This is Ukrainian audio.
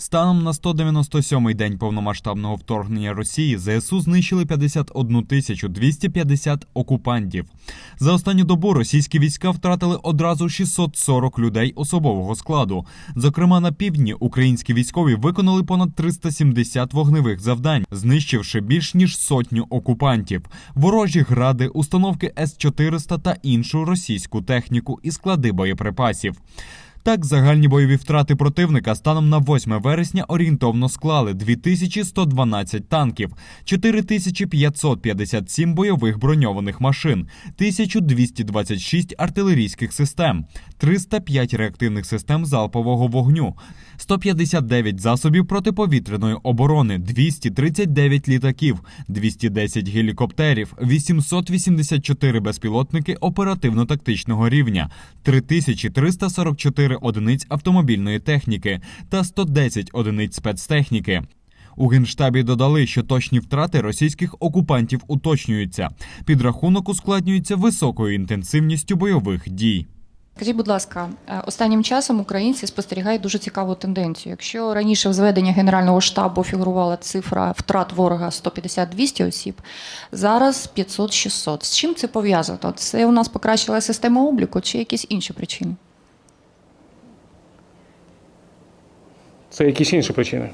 Станом на 197-й день повномасштабного вторгнення Росії ЗСУ знищили 51 тисячу 250 окупантів. За останню добу російські війська втратили одразу 640 людей особового складу. Зокрема, на півдні українські військові виконали понад 370 вогневих завдань, знищивши більш ніж сотню окупантів, ворожі гради, установки С-400 та іншу російську техніку і склади боєприпасів. Так, загальні бойові втрати противника станом на 8 вересня орієнтовно склали 2112 танків, 4557 бойових броньованих машин, 1226 артилерійських систем, 305 реактивних систем залпового вогню, 159 засобів протиповітряної оборони, 239 літаків, 210 гелікоптерів, 884 безпілотники оперативно-тактичного рівня, 3344 одиниць автомобільної техніки та 110 одиниць спецтехніки. У генштабі додали, що точні втрати російських окупантів уточнюються. Підрахунок ускладнюється високою інтенсивністю бойових дій. Скажіть, будь ласка, е, останнім часом українці спостерігають дуже цікаву тенденцію. Якщо раніше в зведенні Генерального штабу фігурувала цифра втрат ворога 150-200 осіб, зараз 500-600. З чим це пов'язано? Це у нас покращила система обліку чи якісь інші причини? Це якісь інші причини.